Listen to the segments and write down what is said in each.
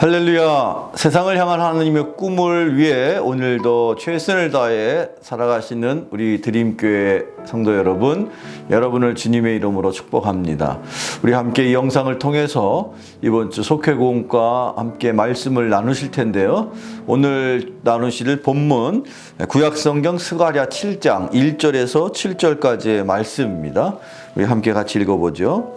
할렐루야. 세상을 향한 하나님의 꿈을 위해 오늘도 최선을 다해 살아가시는 우리 드림교회 성도 여러분, 여러분을 주님의 이름으로 축복합니다. 우리 함께 이 영상을 통해서 이번 주 속회공과 함께 말씀을 나누실 텐데요. 오늘 나누실 본문 구약성경 스가랴 7장 1절에서 7절까지의 말씀입니다. 우리 함께 같이 읽어보죠.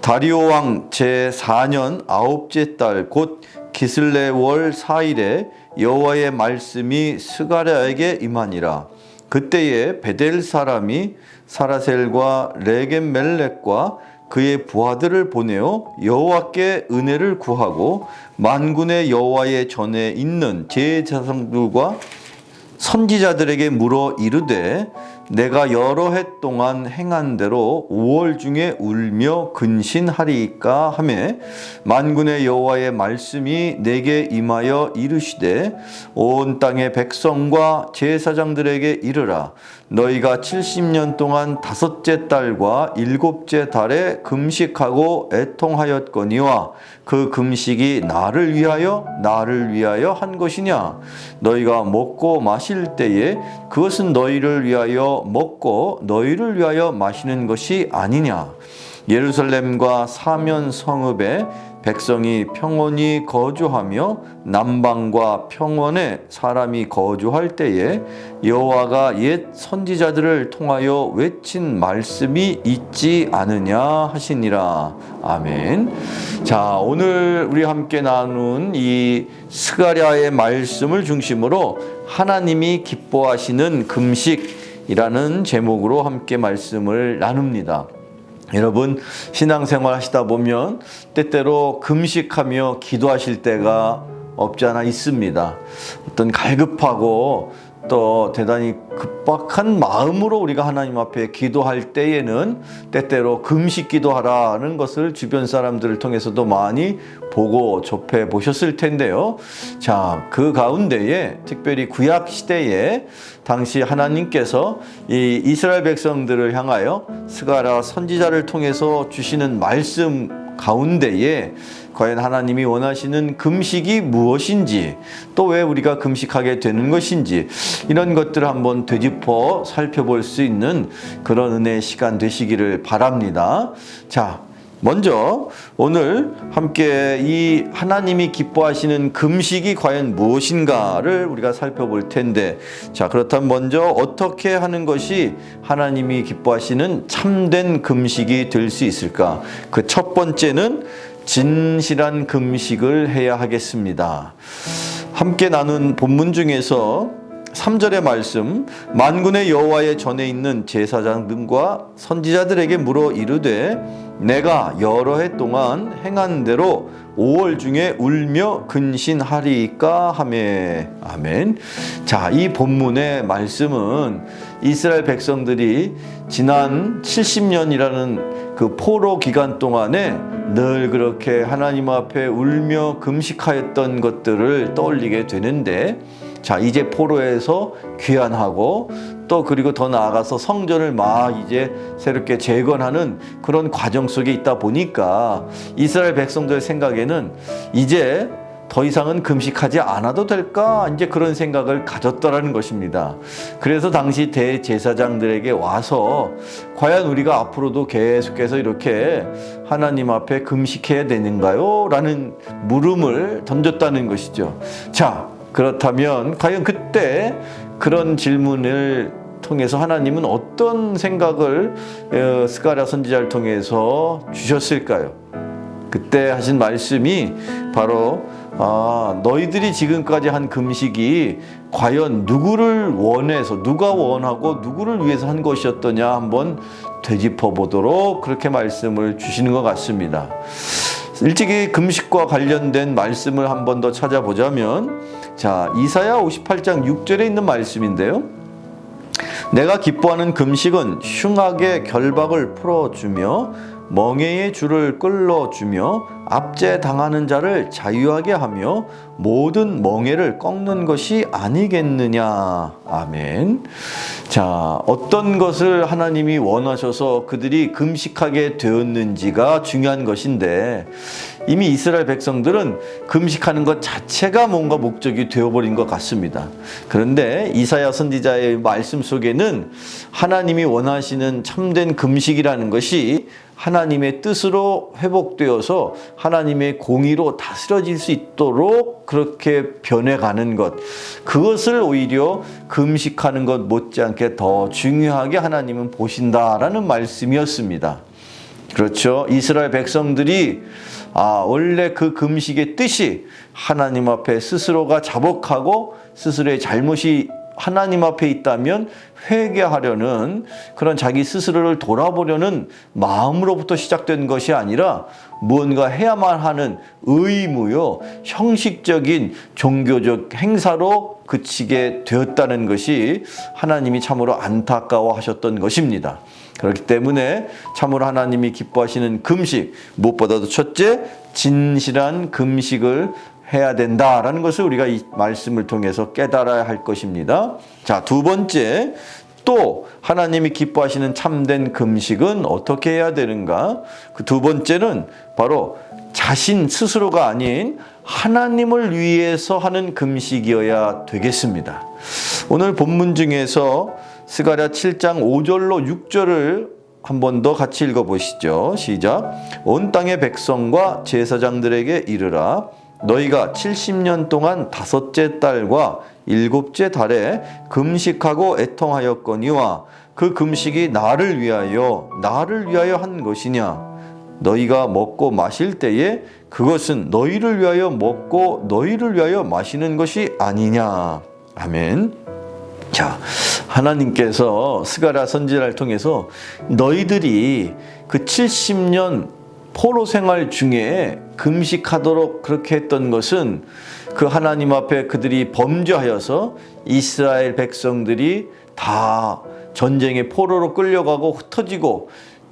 다리오 왕 제4년 아홉째 달 곧 기슬레 월 4일에 여호와의 말씀이 스가랴에게 임하니라. 그때에 베델 사람이 사라셀과 레겐멜렉과 그의 부하들을 보내어 여호와께 은혜를 구하고 만군의 여호와의 전에 있는 제사장들과 선지자들에게 물어 이르되 내가 여러 해 동안 행한 대로 5월 중에 울며 근신하리까 하매 만군의 여호와의 말씀이 내게 임하여 이르시되 온 땅의 백성과 제사장들에게 이르라 너희가 70년 동안 다섯째 달과 일곱째 달에 금식하고 애통하였거니와 그 금식이 나를 위하여 나를 위하여 한 것이냐? 너희가 먹고 마실 때에 그것은 너희를 위하여 먹고 너희를 위하여 마시는 것이 아니냐? 예루살렘과 사면 성읍에 백성이 평온히 거주하며 남방과 평원에 사람이 거주할 때에 여호와가 옛 선지자들을 통하여 외친 말씀이 있지 않으냐 하시니라 아멘. 자 오늘 우리 함께 나눈 이 스가랴의 말씀을 중심으로 하나님이 기뻐하시는 금식이라는 제목으로 함께 말씀을 나눕니다. 여러분 신앙생활 하시다 보면 때때로 금식하며 기도하실 때가 없지 않아 있습니다. 어떤 갈급하고 또 대단히 급박한 마음으로 우리가 하나님 앞에 기도할 때에는 때때로 금식 기도하라는 것을 주변 사람들을 통해서도 많이 보고 접해 보셨을 텐데요. 자, 그 가운데에 특별히 구약 시대에 당시 하나님께서 이 이스라엘 백성들을 향하여 스가랴 선지자를 통해서 주시는 말씀 가운데에 과연 하나님이 원하시는 금식이 무엇인지 또 왜 우리가 금식하게 되는 것인지 이런 것들을 한번 되짚어 살펴볼 수 있는 그런 은혜의 시간 되시기를 바랍니다. 자, 먼저 오늘 함께 이 하나님이 기뻐하시는 금식이 과연 무엇인가를 우리가 살펴볼 텐데 자 그렇다면 먼저 어떻게 하는 것이 하나님이 기뻐하시는 참된 금식이 될 수 있을까 그 첫 번째는 진실한 금식을 해야 하겠습니다. 함께 나눈 본문 중에서 3절의 말씀 만군의 여호와의 전에 있는 제사장 등과 선지자들에게 물어 이르되 내가 여러 해 동안 행한 대로 5월 중에 울며 근신하리까 하매 아멘. 자, 이 본문의 말씀은 이스라엘 백성들이 지난 70년이라는 그 포로 기간 동안에 늘 그렇게 하나님 앞에 울며 금식하였던 것들을 떠올리게 되는데 자, 이제 포로에서 귀환하고 또 그리고 더 나아가서 성전을 막 이제 새롭게 재건하는 그런 과정 속에 있다 보니까 이스라엘 백성들 생각에는 이제 더 이상은 금식하지 않아도 될까? 이제 그런 생각을 가졌더라는 것입니다. 그래서 당시 대제사장들에게 와서 과연 우리가 앞으로도 계속해서 이렇게 하나님 앞에 금식해야 되는가요? 라는 물음을 던졌다는 것이죠. 자, 그렇다면 과연 그때 그런 질문을 통해서 하나님은 어떤 생각을 어, 스가랴 선지자를 통해서 주셨을까요? 그때 하신 말씀이 바로 아, 너희들이 지금까지 한 금식이 과연 누구를 원해서 누가 원하고 누구를 위해서 한 것이었더냐 한번 되짚어 보도록 그렇게 말씀을 주시는 것 같습니다. 일찍이 금식과 관련된 말씀을 한 번 더 찾아보자면 자, 이사야 58장 6절에 있는 말씀인데요. 내가 기뻐하는 금식은 흉악의 결박을 풀어주며 멍에의 줄을 끌어주며 압제 당하는 자를 자유하게 하며 모든 멍에를 꺾는 것이 아니겠느냐. 아멘. 자, 어떤 것을 하나님이 원하셔서 그들이 금식하게 되었는지가 중요한 것인데 이미 이스라엘 백성들은 금식하는 것 자체가 뭔가 목적이 되어버린 것 같습니다. 그런데 이사야 선지자의 말씀 속에는 하나님이 원하시는 참된 금식이라는 것이 하나님의 뜻으로 회복되어서 하나님의 공의로 다스려질 수 있도록 그렇게 변해가는 것. 그것을 오히려 금식하는 것 못지않게 더 중요하게 하나님은 보신다라는 말씀이었습니다. 그렇죠. 이스라엘 백성들이 아, 원래 그 금식의 뜻이 하나님 앞에 스스로가 자복하고 스스로의 잘못이 하나님 앞에 있다면 회개하려는 그런 자기 스스로를 돌아보려는 마음으로부터 시작된 것이 아니라 무언가 해야만 하는 의무요, 형식적인 종교적 행사로 그치게 되었다는 것이 하나님이 참으로 안타까워 하셨던 것입니다. 그렇기 때문에 참으로 하나님이 기뻐하시는 금식, 무엇보다도 첫째, 진실한 금식을 해야 된다라는 것을 우리가 이 말씀을 통해서 깨달아야 할 것입니다. 자, 두 번째, 또 하나님이 기뻐하시는 참된 금식은 어떻게 해야 되는가? 그 두 번째는 바로 자신 스스로가 아닌 하나님을 위해서 하는 금식이어야 되겠습니다. 오늘 본문 중에서 스가랴 7장 5절로 6절을 한번더 같이 읽어 보시죠. 시작. 온 땅의 백성과 제사장들에게 이르라 너희가 70년 동안 다섯째 달과 일곱째 달에 금식하고 애통하였거니와 그 금식이 나를 위하여 나를 위하여 한 것이냐 너희가 먹고 마실 때에 그것은 너희를 위하여 먹고 너희를 위하여 마시는 것이 아니냐 아멘. 자, 하나님께서 스가랴 선지자를 통해서 너희들이 그 70년 포로 생활 중에 금식하도록 그렇게 했던 것은 그 하나님 앞에 그들이 범죄하여서 이스라엘 백성들이 다 전쟁의 포로로 끌려가고 흩어지고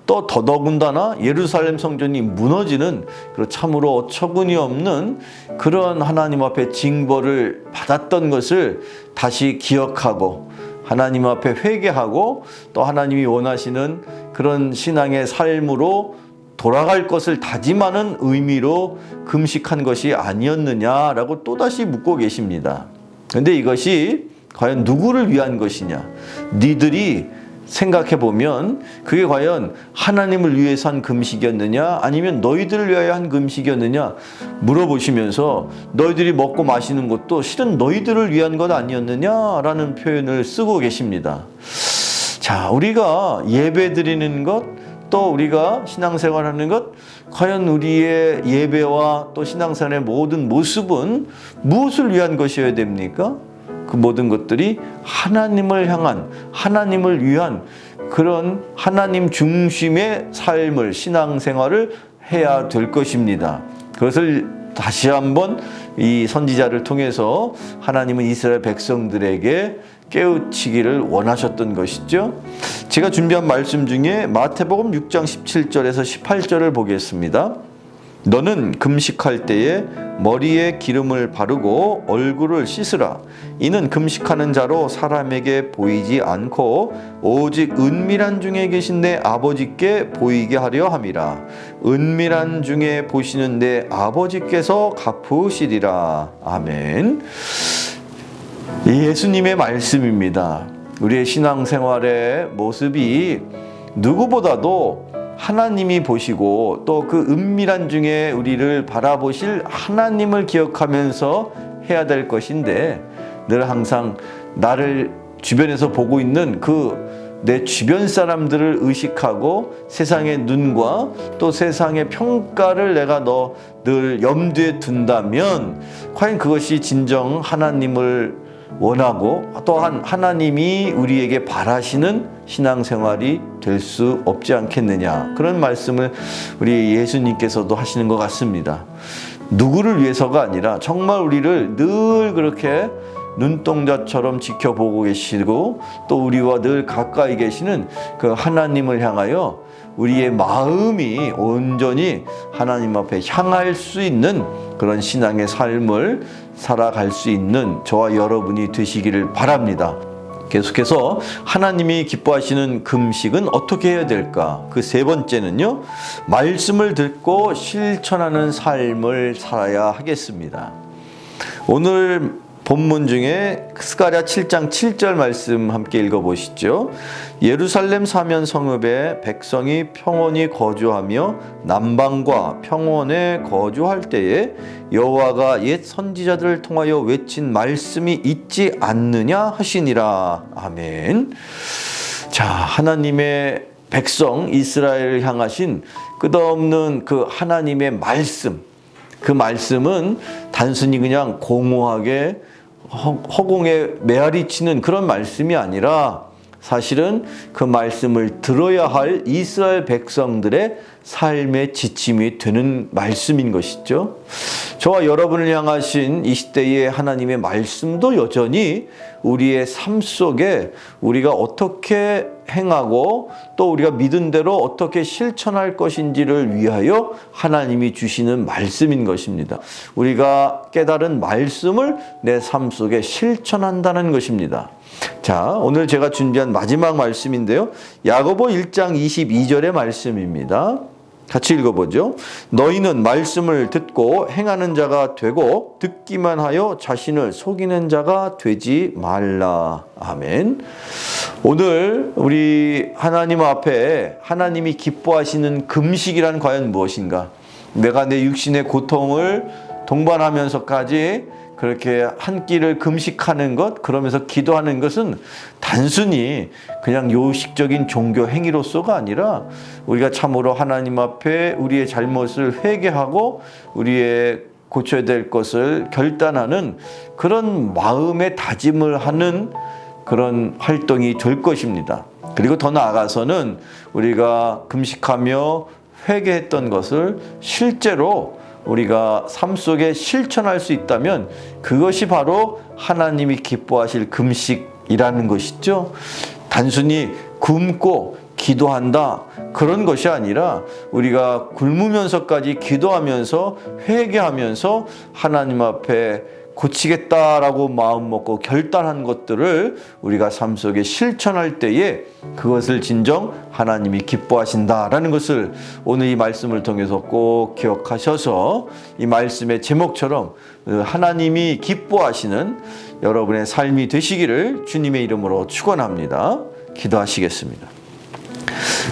또 더더군다나 예루살렘 성전이 무너지는 그 참으로 어처구니 없는 그런 하나님 앞에 징벌을 받았던 것을 다시 기억하고 하나님 앞에 회개하고 또 하나님이 원하시는 그런 신앙의 삶으로 돌아갈 것을 다짐하는 의미로 금식한 것이 아니었느냐라고 또다시 묻고 계십니다. 근데 이것이 과연 누구를 위한 것이냐? 니들이 생각해 보면 그게 과연 하나님을 위해서 한 금식이었느냐 아니면 너희들을 위하여 한 금식이었느냐 물어보시면서 너희들이 먹고 마시는 것도 실은 너희들을 위한 것 아니었느냐라는 표현을 쓰고 계십니다. 자, 우리가 예배 드리는 것, 또 우리가 신앙생활 하는 것, 과연 우리의 예배와 또 신앙생활의 모든 모습은 무엇을 위한 것이어야 됩니까? 그 모든 것들이 하나님을 향한 하나님을 위한 그런 하나님 중심의 삶을 신앙생활을 해야 될 것입니다. 그것을 다시 한번 이 선지자를 통해서 하나님은 이스라엘 백성들에게 깨우치기를 원하셨던 것이죠. 제가 준비한 말씀 중에 마태복음 6장 17절에서 18절을 보겠습니다. 너는 금식할 때에 머리에 기름을 바르고 얼굴을 씻으라. 이는 금식하는 자로 사람에게 보이지 않고 오직 은밀한 중에 계신 내 아버지께 보이게 하려 함이라. 은밀한 중에 보시는 내 아버지께서 갚으시리라. 아멘. 예수님의 말씀입니다. 우리의 신앙생활의 모습이 누구보다도 하나님이 보시고 또 그 은밀한 중에 우리를 바라보실 하나님을 기억하면서 해야 될 것인데 늘 항상 나를 주변에서 보고 있는 그 내 주변 사람들을 의식하고 세상의 눈과 또 세상의 평가를 내가 너 늘 염두에 둔다면 과연 그것이 진정 하나님을 원하고 또한 하나님이 우리에게 바라시는 신앙생활이 될 수 없지 않겠느냐 그런 말씀을 우리 예수님께서도 하시는 것 같습니다. 누구를 위해서가 아니라 정말 우리를 늘 그렇게 눈동자처럼 지켜보고 계시고 또 우리와 늘 가까이 계시는 그 하나님을 향하여 우리의 마음이 온전히 하나님 앞에 향할 수 있는 그런 신앙의 삶을 살아갈 수 있는 저와 여러분이 되시기를 바랍니다. 계속해서 하나님이 기뻐하시는 금식은 어떻게 해야 될까? 그 세 번째는요, 말씀을 듣고 실천하는 삶을 살아야 하겠습니다. 오늘 본문 중에 스가랴 7장 7절 말씀 함께 읽어 보시죠. 예루살렘 사면 성읍에 백성이 평온히 거주하며 남방과 평원에 거주할 때에 여호와가 옛 선지자들을 통하여 외친 말씀이 있지 않느냐 하시니라. 아멘. 자, 하나님의 백성 이스라엘을 향하신 끝없는 그 하나님의 말씀. 그 말씀은 단순히 그냥 공허하게 허- 허공에 메아리 치는 그런 말씀이 아니라 사실은 그 말씀을 들어야 할 이스라엘 백성들의 삶의 지침이 되는 말씀인 것이죠. 저와 여러분을 향하신 이 시대의 하나님의 말씀도 여전히 우리의 삶 속에 우리가 어떻게 행하고 또 우리가 믿은 대로 어떻게 실천할 것인지를 위하여 하나님이 주시는 말씀인 것입니다. 우리가 깨달은 말씀을 내 삶 속에 실천한다는 것입니다. 자, 오늘 제가 준비한 마지막 말씀인데요. 야고보 1장 22절의 말씀입니다. 같이 읽어보죠. 너희는 말씀을 듣고 행하는 자가 되고 듣기만 하여 자신을 속이는 자가 되지 말라. 아멘. 오늘 우리 하나님 앞에 하나님이 기뻐하시는 금식이란 과연 무엇인가? 내가 내 육신의 고통을 동반하면서까지 그렇게 한 끼를 금식하는 것, 그러면서 기도하는 것은 단순히 그냥 요식적인 종교 행위로서가 아니라 우리가 참으로 하나님 앞에 우리의 잘못을 회개하고 우리의 고쳐야 될 것을 결단하는 그런 마음의 다짐을 하는 그런 활동이 될 것입니다. 그리고 더 나아가서는 우리가 금식하며 회개했던 것을 실제로 우리가 삶 속에 실천할 수 있다면 그것이 바로 하나님이 기뻐하실 금식이라는 것이죠. 단순히 굶고 기도한다 그런 것이 아니라 우리가 굶으면서까지 기도하면서 회개하면서 하나님 앞에 고치겠다라고 마음 먹고 결단한 것들을 우리가 삶 속에 실천할 때에 그것을 진정 하나님이 기뻐하신다라는 것을 오늘 이 말씀을 통해서 꼭 기억하셔서 이 말씀의 제목처럼 하나님이 기뻐하시는 여러분의 삶이 되시기를 주님의 이름으로 축원합니다. 기도하시겠습니다.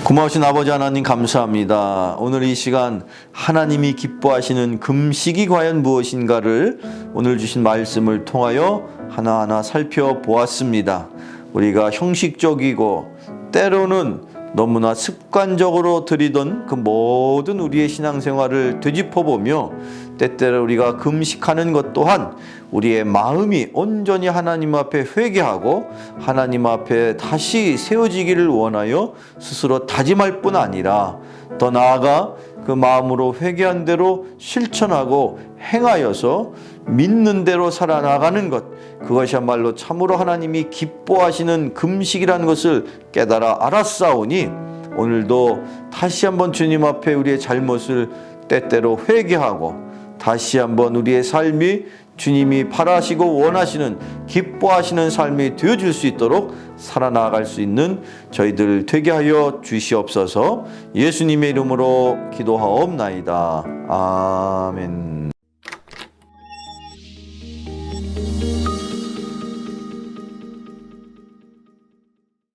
고마우신 아버지 하나님 감사합니다. 오늘 이 시간 하나님이 기뻐하시는 금식이 과연 무엇인가를 오늘 주신 말씀을 통하여 하나하나 살펴보았습니다. 우리가 형식적이고 때로는 너무나 습관적으로 드리던 그 모든 우리의 신앙생활을 되짚어보며 때때로 우리가 금식하는 것 또한 우리의 마음이 온전히 하나님 앞에 회개하고 하나님 앞에 다시 세워지기를 원하여 스스로 다짐할 뿐 아니라 더 나아가 그 마음으로 회개한 대로 실천하고 행하여서 믿는 대로 살아나가는 것 그것이야말로 참으로 하나님이 기뻐하시는 금식이라는 것을 깨달아 알았사오니 오늘도 다시 한번 주님 앞에 우리의 잘못을 때때로 회개하고 다시 한번 우리의 삶이 주님이 바라시고 원하시는 기뻐하시는 삶이 되어줄 수 있도록 살아나갈 수 있는 저희들 되게 하여 주시옵소서 예수님의 이름으로 기도하옵나이다. 아멘.